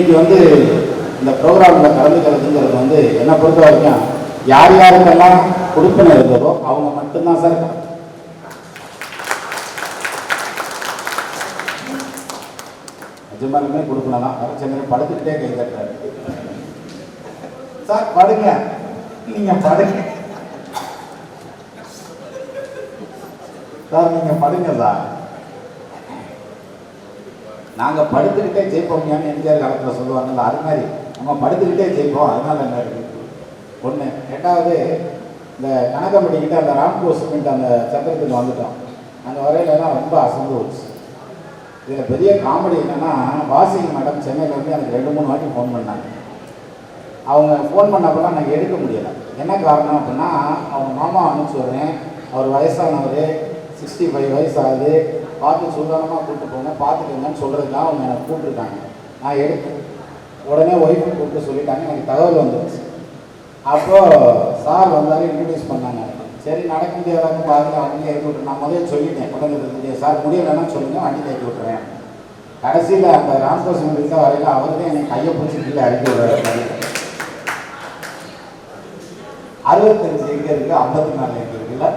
இன்னைக்கு வந்து இந்த ப்ரோக்ராமில் கலந்துக்கிறதுங்கிறது வந்து என்னை பொறுத்த வரைக்கும் யார் யாருக்கெல்லாம் கொடுப்பினை இருந்ததோ அவங்க மட்டும்தான் சார். நிஜமாலுமே கொடுப்பினை தான். வரச்சந்திரன் படுத்துக்கிட்டே கை தட்டுறாரு. சார் படுங்க. நீங்க படுங்க. சார் நீங்க படுங்க சார். நாங்கள் படுத்துக்கிட்டே ஜெயிப்போம்யான்னு எம்ஜிஆர் காலத்தில் சொல்லுவாங்கல்ல அது மாதிரி. நம்ம படுத்துக்கிட்டே ஜெயிப்போம் அதனால என்ன இருக்குது ஒன்று ரெண்டாவது இந்த கணக்கம்பட்டிக்கிட்ட அந்த ராம்கோ சிமெண்ட் அந்த சத்திரத்துக்கு வந்துட்டோம். அந்த வரையிலலாம் ரொம்ப அசந்து போச்சு. இதில் பெரிய காமெடி என்னென்னா வாசிங் மேடம் சென்னையிலேருந்து எனக்கு ரெண்டு மூணு வாட்டி ஃபோன் பண்ணாங்க. அவங்க ஃபோன் பண்ணப்பெல்லாம் நான் எடுக்க முடியலை. என்ன காரணம் அப்படின்னா அவங்க மாமா அனுப்பிச்சி விட்றேன். அவர் வயசானவர் சிக்ஸ்டி ஃபைவ் வயசு ஆகுது. பார்த்து சுதாரணமாக கூப்பிட்டு போங்க பார்த்துக்கங்கன்னு சொல்கிறதுக்காக அவங்க எனக்கு கூப்பிட்டுருக்காங்க. நான் எடுத்தேன். உடனே ஒய்ஃபு கூப்பிட்டு சொல்லிட்டாங்க. எனக்கு தகவல் வந்துருச்சு. அப்போது சார் வந்தாலும் இன்ட்ரடியூஸ் பண்ணாங்க. சரி நடக்க முடியாதாங்க பார்த்து வண்டி ஏற்றி விட்டு நான் முதல்ல சொல்லிட்டேன். உடனே சார் முடியலைன்னா சொல்லுங்கள் வண்டி ஏற்றி விட்டுறேன். கடைசியில் அந்த ராம்கோசன் இருக்க வரையில் அவர்தான் என்னை கையை பிடிச்சி கீழே அடிக்க விடுறாரு. அறுபத்தஞ்சு எங்கே இருக்குது ஐம்பத்தி நாலு எங்கே இருக்குல்ல?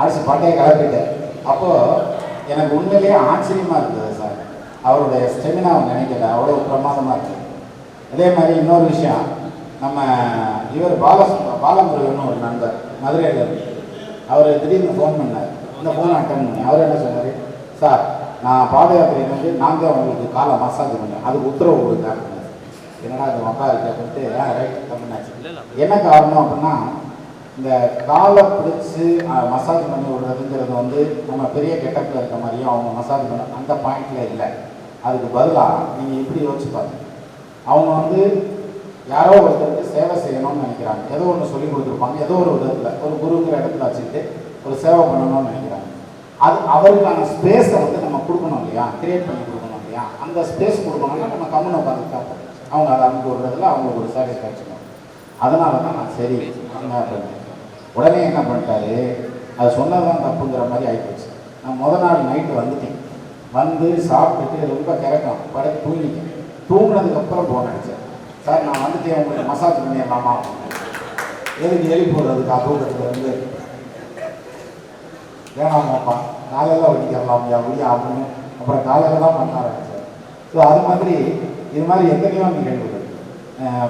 அரசு பட்டையை கிளப்பிட்டார் அப்போது எனக்கு உண்மையிலேயே ஆச்சரியமாக இருந்தது சார். அவருடைய ஸ்டெமினாவை நினைக்கல. அவ்வளோ பிரமாதமாக இருக்குது அதே மாதிரி இன்னொரு விஷயம். நம்ம இவர் பால பாலமுருகன் ஒரு நண்பர் மதுரையில் இருக்கு அவர் திடீர்னு ஃபோன் பண்ணார். இந்த ஃபோன் அட்டன் பண்ணி. அவர் என்ன சொன்னார்? சார் நான் பாத வந்து நாங்கள் உங்களுக்கு காலை மசாஜ் பண்ணேன் அதுக்கு உத்தரவு கொடுத்தாங்க என்னடா அது மக்கா இருக்கு அப்படின்ட்டு ரைட் கம்மினாச்சு என்ன காரணம் அப்படின்னா இந்த காலை பிடிச்சி மசாஜ் பண்ணி விடுறதுங்கிறது வந்து நம்ம பெரிய கெட்டப்பில் இருக்க மாதிரியும் அவங்க மசாஜ் பண்ண அந்த பாயிண்ட்ல இல்லை. அதுக்கு பதிலாக நீங்கள் இப்படி யோசிச்சு பாருங்க. அவங்க வந்து யாரோ ஒருத்தருக்கு சேவை செய்யணும்னு நினைக்கிறாங்க. ஏதோ ஒன்று சொல்லி கொடுத்துருப்பாங்க. ஏதோ ஒரு விதத்தில். ஒரு குருங்கிற இடத்துல வச்சுக்கிட்டு ஒரு சேவை பண்ணணும்னு நினைக்கிறாங்க. அது அவருக்கான ஸ்பேஸை வந்து நம்ம கொடுக்கணும் இல்லையா? கிரியேட் பண்ணி கொடுக்கணும் இல்லையா? அந்த ஸ்பேஸ் கொடுக்கணும்னா நம்ம கம்முன்னு உட்காந்துட்டா அவங்க அதை அனுப்பி விடுறதுல அவங்களுக்கு ஒரு சாட்டிஸ்ஃபேக்ஷன் அதனால தான் நான் சரி அப்படின்னு உடனே என்ன பண்ணிட்டாரு? அது சொன்னதான் தப்புங்கிற மாதிரி ஆகிப்போச்சு நான் முத நாள் நைட்டு வந்துட்டேன். வந்து சாப்பிட்டுட்டு ரொம்ப கிறக்கம் படுத்து தூங்கிட்டேன். தூங்கினதுக்கப்புறம் ஃபோன் அடித்தேன் சார் நான் வந்துட்டேன். உங்களுக்கு மசாஜ் பண்ணிடலாமா? எதுக்கு எலி போடுறதுக்கு? அபூர்வத்தில் வந்து வேணாமாப்பா காலையில் வடிக்கிறலாம் அப்படியே அப்படின்னு அப்புறம் காலையில் தான் பண்ண ஆரம்பிச்சார் ஸோ அது மாதிரி இது மாதிரி எத்தனையோ நிகழ்வுகள்.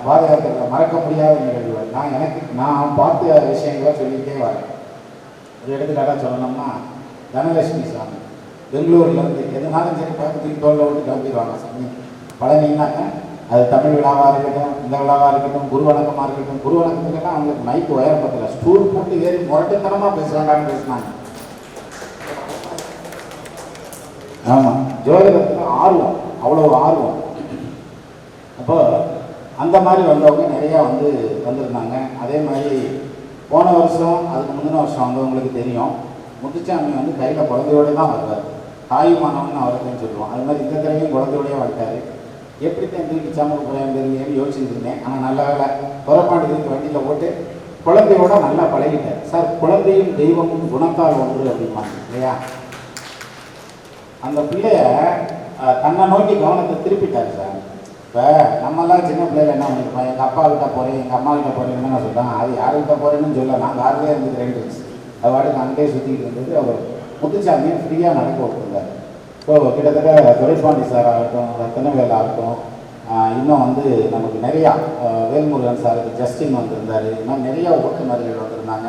பாதுகாக்கிறத மறக்க முடியாத நிகழ்வுகள் நான் எனக்கு நான் பார்த்த விஷயங்களை சொல்லிக்கிட்டே வரேன். ஒரு எடுத்துக்காட்டாக சொல்லணும்னா தனலட்சுமி சாமி. பெங்களூர்லேருந்து எதுனாலும் சரி பக்கத்துக்கு தோல்ல விட்டு கிளம்பிடுவாங்க சாமி. பழனின்னாக்க அது தமிழ் விழாவாக இருக்கட்டும் இந்த விழாவாக இருக்கட்டும் குரு வணக்கமாக இருக்கட்டும் குரு வணக்கத்துக்கெல்லாம் அவங்களுக்கு மைக் உயரம் பத்தல. ஸ்டூல் போட்டு ஏறி முரட்டுத்தனமாக பேசுகிறாங்கன்னு பேசினாங்க. ஆமாம் ஜோதிடத்தில் ஆர்வம் அவ்வளோ ஆர்வம். அப்போ அந்த மாதிரி வந்தவங்க நிறையா வந்து வந்திருந்தாங்க. அதே மாதிரி போன வருஷம் அதுக்கு முந்தின வருஷம் வந்தவங்களுக்கு தெரியும். முத்துச்சாமி வந்து கையில் குழந்தையோட தான் வருவார். தாயுமானவன் அவருக்குன்னு சொல்லுவோம். அது மாதிரி இந்த தடவையும் குழந்தையோடய வந்துட்டார் எப்படி தான் திருப்பி சாமல் போகிறேன் தெரியலையேன்னு யோசிச்சுட்டு இருந்தேன். ஆனால் நல்ல வேலை புறப்பாண்டு திருப்பி வண்டியில் போட்டு குழந்தையோட நல்லா பழகிட்டார். சார் குழந்தையும் தெய்வமும் குணத்தால் ஒன்று அப்படிம்பாங்க. இல்லையா? அந்த பிள்ளைய தன்னை நோக்கி கவனத்தை திருப்பிட்டார் சார். இப்போ நம்மலாம் சின்ன பிள்ளைல என்ன பண்ணிருப்போம்? எங்கள் அப்பா கிட்ட போகிறேன் எங்கள் அம்மா கிட்ட போகிறேன்னு நான் சொல்கிறேன் அது யார்கிட்ட போகிறேன்னு சொல்ல நான் காரிலே இருந்துட்டு ரெண்டு அது பாட்டுக்கு அங்கே சுற்றிட்டு இருந்தது. அவர் முத்துச்சாமியை ஃப்ரீயாக நடக்க விட்டுருந்தார். ஸோ கிட்டத்தட்ட துரைப்பாண்டி சார் ஆகட்டும் ரத்தனவேல் ஆகட்டும் இன்னும் வந்து நமக்கு நிறையா வேல்முருகன் சார் ஜஸ்டின் வந்திருந்தார். இன்னும் நிறையா ஓட்டுநர்கள் வந்திருந்தாங்க.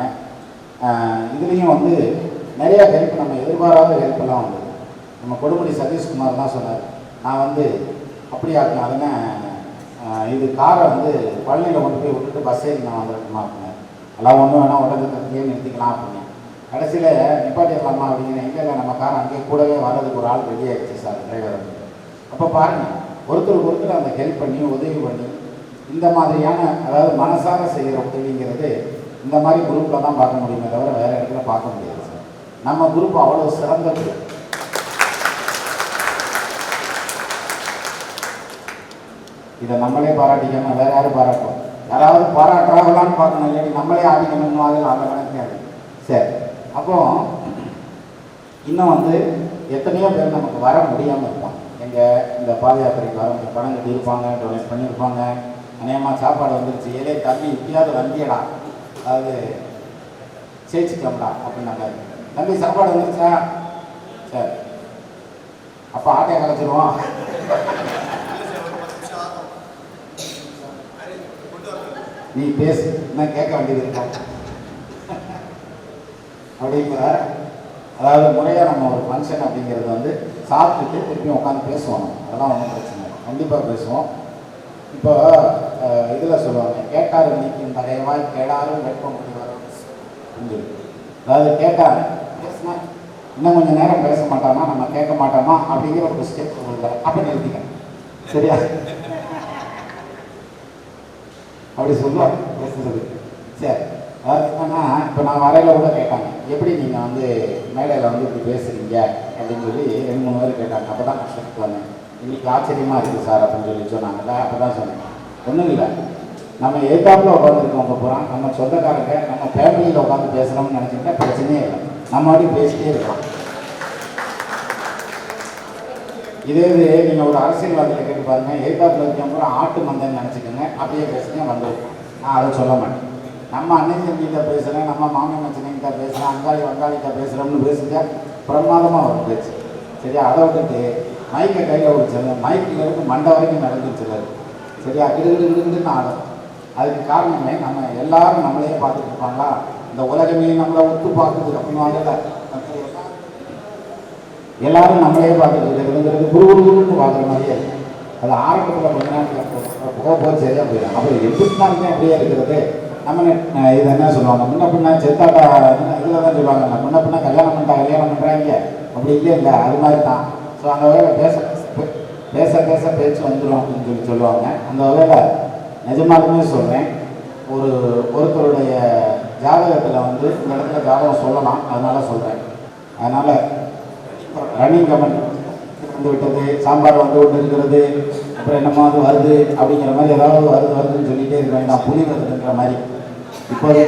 இதுலேயும் வந்து நிறையா ஹெல்ப் நம்ம எதிர்பாராத ஹெல்ப்லாம் வந்தது. நம்ம கொடுமுடி சதீஷ்குமார் தான் சொன்னார். நான் வந்து அப்படியா இருக்கேன். இது காரை வந்து பழனியில் கொண்டு போய் விட்டுட்டு பஸ் ஏறி நான் வந்துருக்குமா அப்படின்னாரு எல்லாம் ஒன்றும் வேணால் உடனே நிறுத்திக்கலாம் அப்படின்னு கடைசியில் நிப்பாட்டிடலாமா அப்படிங்கிற எங்கே இல்லை நம்ம கார் அங்கேயே கூடவே வர்றதுக்கு ஒரு ஆள் ரெடி ஆயிடுச்சு சார் டிரைவர் வந்து. அப்போ பாருங்கள் ஒருத்தருக்கு ஒருத்தர் அந்த ஹெல்ப் பண்ணி உதவி பண்ணி இந்த மாதிரியான அதாவது மனசார செய்கிற உதவிங்கிறது இந்த மாதிரி குரூப்பில் தான் பார்க்க முடியுமே தவிர வேறு இடத்துல பார்க்க முடியாது சார். நம்ம குரூப் அவ்வளோ சிறந்த குரூப் இதை நம்மளே பாராட்டிக்காமல் வேற யாரும் பாராட்டும் யாராவது பாராட்டுறாங்களான்னு பார்க்கணும் இல்லாட்டி நம்மளே ஆடிக்கணும்னு அதில் அந்த கணக்கு சரி. அப்போ இன்னும் வந்து எத்தனையோ பேர் நமக்கு வர முடியாமல் இருப்பான் எங்கள் இந்த பாத யாத்திரைக்கு வர பணம் கட்டியிருப்பாங்க டொனேட் பண்ணியிருப்பாங்க. அநேகமாக சாப்பாடு வந்துருச்சு. ஏதே தம்பி இப்பயாவது வந்தியடா. அதாவது ஜெயிச்சுக்கலாம்டா அப்படின்னாங்க. தம்பி சாப்பாடு வந்துருச்சா? சரி. அப்போ ஆட்டையை கலைச்சிருவோம். நீ பேசு இன்னும் கேட்க வேண்டியது இருக்கா? அப்படிங்கிற அதாவது முறையாக நம்ம ஒரு ஃபங்க்ஷன் அப்படிங்கிறது வந்து சாப்பிட்டுட்டு திருப்பி உட்காந்து பேசுவோம். அதெல்லாம் ஒன்றும் பிரச்சனை இல்லை. கண்டிப்பாக பேசுவோம். இப்போ இதில் சொல்லுவாங்க கேட்டாரு நீக்கும் தகையவாய் கேடாரும் வெப்பம் முடிவாரும் அதாவது கேட்டாரு பேசினா இன்னும் கொஞ்சம் நேரம் பேச மாட்டாமா? நம்ம கேட்க மாட்டோமா? அப்படிங்கிற ஒரு ஸ்டெப் கொடுக்குறாரு அப்படி நிறுத்திக்க சரியா? அப்படி சொல்லுவாங்க பேசுறது சரி ஆனால் இப்போ நான் வரையில் கூட கேட்டாங்க எப்படி நீங்கள் வந்து மேடையில் வந்து இப்படி பேசுறீங்க? அப்படின்னு சொல்லி ரெண்டு மூணு பேர் கேட்டாங்க. அப்போ தான் கஷ்டத்துக்கு வந்தேன் எங்களுக்கு ஆச்சரியமாக இருக்குது சார் அப்படின்னு சொல்லி சொன்னாங்கல்ல அப்போ தான் சொன்னேன். ஒன்றும் இல்லை நம்ம ஏத்தாப்பில் உட்காந்துருக்கவங்க போகிறோம் நம்ம சொந்தக்காரங்க நம்ம ஃபேமிலியில் உட்காந்து பேசுகிறோம்னு நினச்சிக்கிட்டா பிரச்சனையே இல்லை. நம்ம அப்படி பேசிட்டே இருக்கோம் இதே இது நீங்கள் ஒரு அரசியல்வாதியை கேட்டு பாருங்கள் ஏத்தாப்பில் இருக்கவங்க ஆட்டு மந்தன் நினச்சிக்கோங்க அப்படியே பேசுங்க வந்துருக்கும் நான் அதை சொல்ல மாட்டேன். நம்ம அண்ணன் தம்பிகிட்ட பேசுகிறேன் நம்ம மாமன் மச்சனைகிட்ட பேசுகிறேன் அங்காளி வங்காளிகிட்ட பேசுகிறோம்னு பேசுங்க பிரமாதமாக வரும் பேச்சு. சரியா? அதை விட்டுட்டு மைக்கை கையில் பிடிச்சது மைக்கில் இருந்து மண்டை வரைக்கும் நடந்துச்சுல சரியா? கிடுகிடு கிடுகிடுன்னு ஆடும். அதுக்கு காரணமே நம்ம எல்லாரும் நம்மளையே பார்த்துட்டு இருப்பாங்களா? இந்த உலகமே நம்மளை ஒத்து பார்க்குது அப்படின்னு வாங்கல. எல்லாரும் நம்மளே பார்த்துட்டு இருக்கிறதுங்கிறது குரு குருன்னு பார்க்குற மாதிரியே. அது ஆரம்பத்தில் கொஞ்ச நேரத்தில் போக போக சரியாக போயிடும். அப்புறம் எப்படி அப்படியே இருக்கிறது. நம்ம இதை இது என்ன சொல்லுவாங்க? முன்ன பின்ன செத்தாட்டா இதில் தான் சொல்லுவாங்க? நான் முன்ன பின்ன கல்யாணம் பண்ணிட்டா கல்யாணம் பண்ணுறாங்க அப்படி இல்லை இல்லை அது மாதிரி தான் ஸோ அந்த வகையில் பேச பேச பேச பேச்சு வந்துடும் அப்படின்னு சொல்லி சொல்லுவாங்க. அந்த வகையில் நிஜமாலுமே சொல்கிறேன் ஒரு ஒருத்தருடைய ஜாதகத்தில் வந்து இந்த இடத்துல ஜாதகம் சொல்லலாம். அதனால் சொல்கிறேன் அதனால் ரன்னிங் கமெண்ட் வந்து விட்டது சாம்பார் வந்து விட்டு இருக்கிறது அப்புறம் என்னமோ அது வருது அப்படிங்கிற மாதிரி ஏதாவது வருது வருதுன்னு சொல்லிட்டே இருக்க நான் புலி வருதுன்ற மாதிரி. இப்போது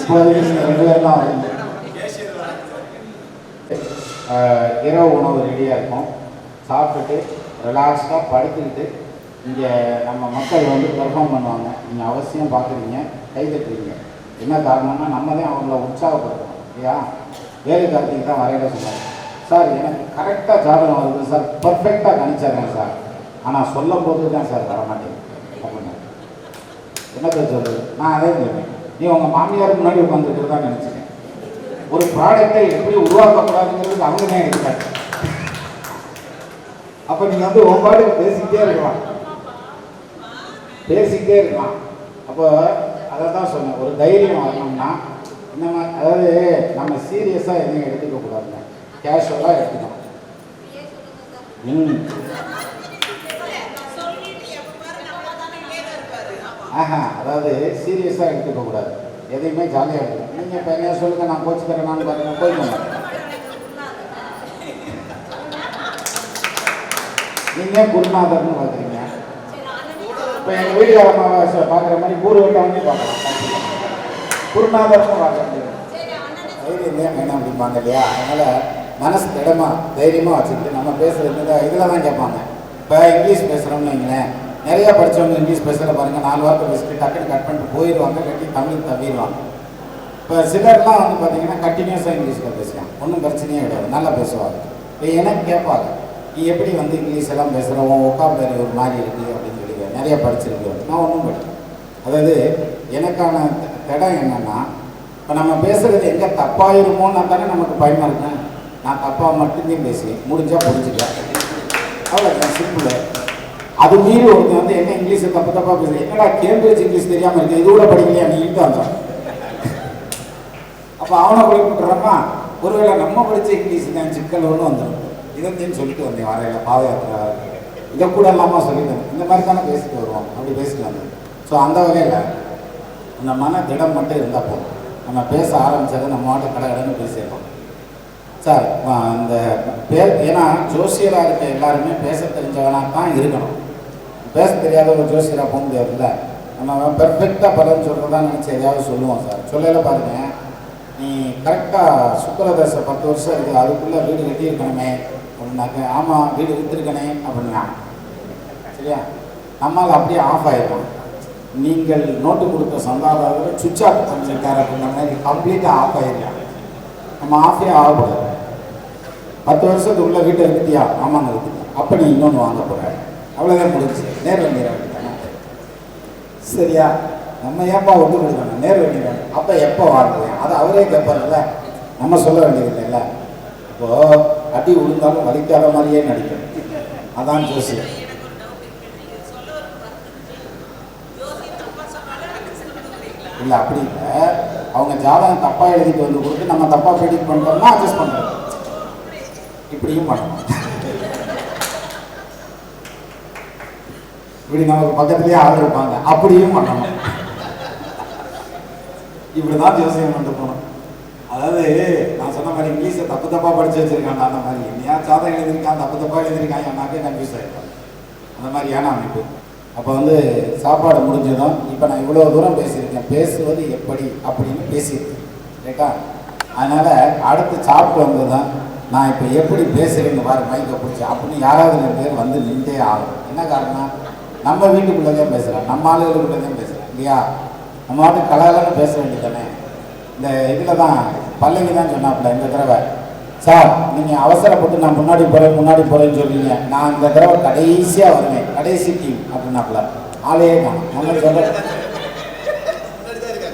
இப்போதைக்கு ரெண்டு பேர்லாம் தான் இரவு உணவு ரெடியாக இருக்கும். சாப்பிட்டுட்டு ரிலாக்ஸ்டாக படுத்துக்கிட்டு இங்கே நம்ம மக்கள் வந்து பெர்ஃபார்ம் பண்ணுவாங்க. நீங்கள் அவசியம் பார்க்குறீங்க கை தட்டுறீங்க என்ன காரணம்னா நம்ம தான் அவங்கள உற்சாகப்படுத்தணும் இல்லையா? வேலு கார்த்திக் தான் வரையில சொன்னார். சார் எனக்கு கரெக்டாக ஜாதகம் வருது சார். பர்ஃபெக்டாக கணிச்சிடுறேன் சார். ஆனால் சொல்லும் போது தான் சார் வர அப்படின்னா என்ன சொல்றது? நான் அதே சொல்லுவேன் நீ உங்கள் மாமியார் முன்னாடி உட்காந்துட்டு தான் நினச்சிட்டேன். ஒரு ப்ராடக்டை எப்படி உருவாக்கக்கூடாதுங்கிறது அவங்க தான் எடுத்தாங்க அப்போ நீங்கள் வந்து உன் பாட்டுக்கு பேசிக்கிட்டே இருக்கலாம். பேசிக்கிட்டே இருக்கலாம். அப்போ அதை தான் சொன்னேன். ஒரு தைரியம் வரணும்னா இந்த மாதிரி அதாவது நம்ம சீரியஸாக எதையும் எடுத்துக்க கூடாதுங்க. கேஷுவலாக எடுத்துக்கணும். ம். ஆஹா அதாவது சீரியஸாக எடுத்துக்க கூடாது. எதையுமே ஜாலியாக எடுக்கணும் நீங்கள் இப்போ என்ன சொல்லுங்க நான் கோச்சுக்கிறேன் நான் பாருங்க போயிடுங்க நீங்கள் குருநாதர்னு பார்க்குறீங்க. இப்போ எங்கள் வீடு பார்க்குற மாதிரி ஊர் வந்து பார்க்கலாம். குருநாதர்னு பார்க்க தைரியம் ஏன் வேணும் அப்படிம்பாங்க இல்லையா? அதனால் மனசு திடமா தைரியமாக வச்சுக்கிட்டு நம்ம பேசுறது இதில் தான் கேட்பாங்க. இப்போ இங்கிலீஷ் பேசுகிறோம்னு வைங்களேன். நிறையா படித்தவங்க இங்கிலீஷ் பேசுகிற பாருங்கள் நாலு வார்த்தை பேசிட்டு டக்குன்னு கட் பண்ணிட்டு போயிடுவாங்க கட்டி தமிழ் தவிடுவாங்க. இப்போ சிலர்லாம் வந்து பார்த்தீங்கன்னா கண்டினியூஸாக இங்கிலீஷில் பேசுவாங்க. ஒன்றும் பிரச்சனையே கிடையாது. நல்லா பேசுவாங்க. இப்போ எனக்கு கேட்பாங்க நீ எப்படி வந்து இங்கிலீஷ் எல்லாம் பேசுகிறோம் உட்காந்து ஒரு மாதிரி இருக்குது அப்படின்னு சொல்லி. நிறைய படிச்சிருக்கு நான் ஒன்றும் படிக்கிறேன் அதாவது எனக்கான இடம் என்னென்னா இப்போ நம்ம பேசுறது எங்கே தப்பாயிருமோன்னா தானே நமக்கு பயமாக இருக்கேன் நான் தப்பாக மட்டும்தான் பேசுவேன். முடிஞ்சா புரிஞ்சுக்கலாம். அவ்வளோதான் சிம்பிள் அது மீறி ஒருத்தர் வந்து என்ன இங்கிலீஷை தப்பு தப்பாக பேசுகிறேன் என்னடா கேம்பிரிட்ஜ் இங்கிலீஷ் தெரியாமல் இருக்கு? இது கூட படிக்கலையா? நீ இட்டு வந்தான் அப்போ அவனை படிப்புட்டுறோமா ஒருவேளை நம்ம படித்த இங்கிலீஷ் தான் சிக்கல் ஒன்று வந்துடும் இதைத்தையும் சொல்லிட்டு வந்தேன். வரையில பாத யாத்திரா. இதை கூட இல்லாமல் சொல்லிட்டு இந்த மாதிரி தானே பேசிட்டு வருவோம். அப்படி பேசிட்டு வந்தேன். ஸோ அந்த வகையில் அந்த மன திடம் மட்டும் இருந்தால் போதும். நம்ம பேச ஆரம்பித்தது நம்ம மாட்டு கடை கடன்னு பேசிடலாம் சார் அந்த பே ஏன்னா ஜோசியராக இருக்க எல்லாருமே பேச தெரிஞ்சவனாக தான் இருக்கணும். பேச தெரியாத ஒரு ஜோசியராக போக முடியாதுல்ல. நம்ம பெர்ஃபெக்டாக பலன் சொல்கிறதா நினச்சி எதையாவது சொல்லுவோம் சார். சொல்லல பாருங்க. நீ கரெக்டாக சுக்கரதசை பத்து வருஷம் இருக்குது அதுக்குள்ளே வீடு கட்டியிருக்கணுமே. அப்படின்னாக்க ஆமாம் வீடு விற்றுருக்கணே அப்படின்னா. சரியா? நம்மளால் அப்படியே ஆஃப் ஆகிருக்கணும் நீங்கள் நோட்டு கொடுத்த சந்தாதாரர் சுவிட்ச் ஆஃப் பண்ணிருக்காரு அப்படின்ற மாதிரி கம்ப்ளீட்டாக ஆஃப் ஆயிருக்காங்க நம்ம ஆஃபே ஆகக்கூடாது பத்து வருஷத்துக்கு உள்ள வீட்டை இருக்கியா ஆமாங்க வித்தியா அப்போ நீ இன்னொன்று வாங்க போகிற அவ்வளோதான் முடிஞ்சு நேரில் நீரை சரியா? நம்ம ஏப்பா ஒன்று கொடுக்கணும்? நேர் வேண்டியதானே அப்போ எப்போ வாங்குவேன்? அதை அவரே கேட்பார்ல நம்ம சொல்ல வேண்டியது இல்லை. இப்போது அடி விழுந்தாலும் வலிக்காத மாதிரியே நடிக்கணும். அதான் ஜோசியம். இல்லை அப்படி இல்லை. அவங்க ஜாதகம் தப்பாக எழுதிட்டு வந்து கொடுத்து நம்ம தப்பாக ப்ரெடிக்ட் பண்ணுறோம்னா அட்ஜஸ்ட் பண்ணுறோம் இப்படியும் பண்ணணும் இப்படி நமக்கு பக்கத்துலேயே ஆள் இருப்பாங்க. அப்படியும் பண்ணணும் இப்படி தான் ஜோசியம் கொண்டு போகணும். அதாவது நான் சொன்ன மாதிரி இங்கிலீஷை தப்பு தப்பாக படித்து வச்சிருக்காங்க. அந்த மாதிரி என்னையா ஜாதகம் எழுதியிருக்கான் தப்பு தப்பாக எழுதியிருக்கான் என்னாக்கே கன்ஃபியூஸ் ஆகிருப்பாங்க அந்த மாதிரியான அமைப்பு. அப்போ வந்து சாப்பாடு முடிஞ்சதும் இப்போ நான் இவ்வளோ தூரம் பேசியிருக்கேன். பேசுவது எப்படி அப்படின்னு பேசியிருக்கேன். ரைட்டா அதனால் அடுத்து சாப்பிட்டு வந்தது தான் நான் இப்போ எப்படி பேசுகிறேன்னு பாரு மைக்கை பிடிச்சி. அப்படின்னு யாராவது ரெண்டு பேர் வந்து நின்றே ஆகும் என்ன காரணம் நம்ம வீட்டுக்குள்ளே தான் பேசுகிறேன் நம்ம ஆளுகளுக்குள்ளே தான் பேசுகிறேன் இல்லையா? நம்ம வந்து கலாலன்னு பேச வேண்டியது தானே இந்த இதில் தான் பல்லவி தான் சொன்னாப்புல இந்த தடவை. சார் நீங்கள் அவசரப்பட்டு நான் முன்னாடி போகிறேன் முன்னாடி போகிறேன்னு சொல்றீங்க. நான் இந்த தடவை கடைசியாக வருவேன். கடைசி டீம் அப்படின்னாப்புல. ஆளையே காணும் நம்ம சொல்ல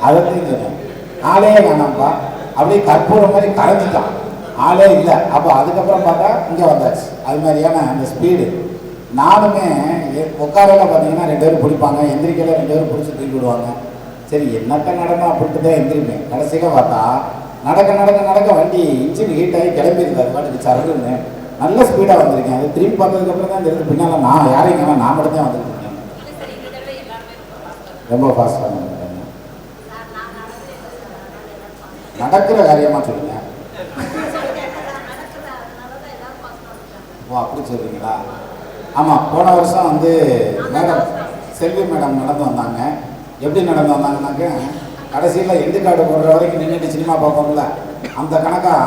அதையும் சொன்னேன் ஆளையே காணாம்ப்பா அப்படியே கற்பூரம் மாதிரி கரைஞ்சிட்டான். ஆளே இல்லை. அப்போ அதுக்கப்புறம் பார்த்தா இங்கே வந்தாச்சு. அது மாதிரியான அந்த ஸ்பீடு நானுமே எ- உட்காரல பார்த்தீங்கன்னா ரெண்டு பேரும் பிடிப்பாங்க. எந்திரிக்கையில் ரெண்டு பேரும் பிடிச்சி தூக்கி விடுவாங்க. சரி என்னத்த நடனம் அப்படின்ட்டு தான் எந்திரிப்பேன். கடைசியாக பார்த்தா நடக்க நடக்க நடக்க வண்டி இன்ஜின் ஹீட் ஆகி கிளம்பியிருந்தார். பாட்டுக்கு சரகுன்னு. நல்ல ஸ்பீடாக வந்திருக்கேன். அது திரும்பி பார்த்ததுக்கப்புறம் தான் தெரிஞ்சு பின்னால் நான் யாரையும் காணோம், நான் மட்டும் தான் வந்திருக்கேன். ரொம்ப ஃபாஸ்ட்டாக வந்துட்டேன் நடக்கிற காரியமாக சொல்லுங்க. ஓ அப்படி சொல்றீங்களா? ஆமாம் போன வருஷம் வந்து மேடம் செல்வி மேடம் நடந்து வந்தாங்க. எப்படி நடந்து வந்தாங்கன்னாக்க கடைசியில் எண்டு கார்டு போடுற வரைக்கும் நின்றுட்டு சினிமா பார்ப்போம்ல. அந்த கணக்காக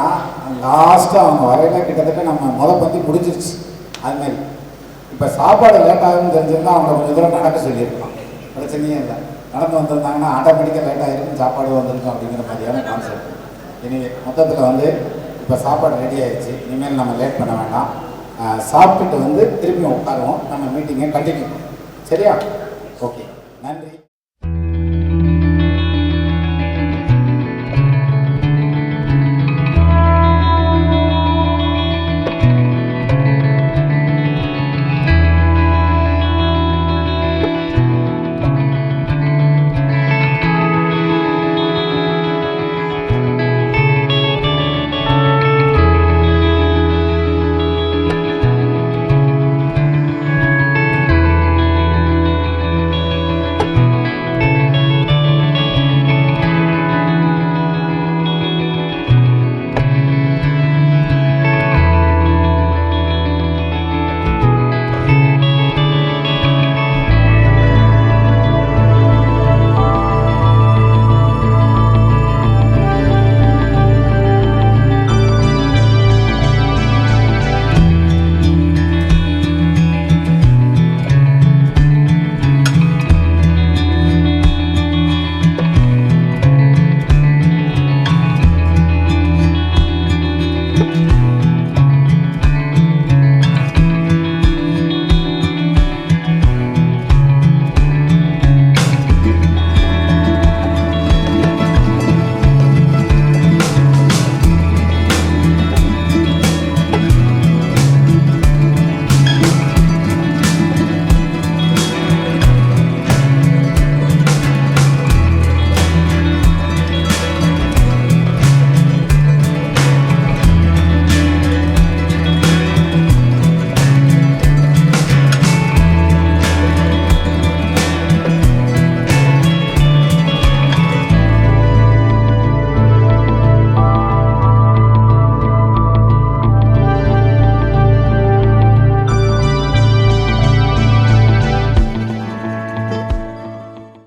லாஸ்ட்டாக அவங்க வரையில கிட்டத்தட்ட நம்ம முத பற்றி முடிஞ்சிருச்சு. அதுமாரி இப்போ சாப்பாடு லேட் ஆகும்னு தெரிஞ்சிருந்தா அவங்க கொஞ்சம் தூரம் நடக்க சொல்லியிருக்கலாம் பிரச்சனையே இல்லை. நடந்து வந்திருந்தாங்கன்னா ஆட்டோமேட்டிக்காக லேட் ஆகிருக்கும் சாப்பாடு வந்திருக்கும் அப்படிங்கிற மாதிரியான கான்செப்ட் இனி மொத்தத்தில் வந்து இப்போ சாப்பாடு ரெடி ஆயிடுச்சு இனிமேல் நம்ம லேட் பண்ண வேண்டாம். சாப்பிட்டுட்டு வந்து திரும்பி உட்காருவோம். நம்ம மீட்டிங்கை கண்டினியூ சரியா? ஓகே நன்றி.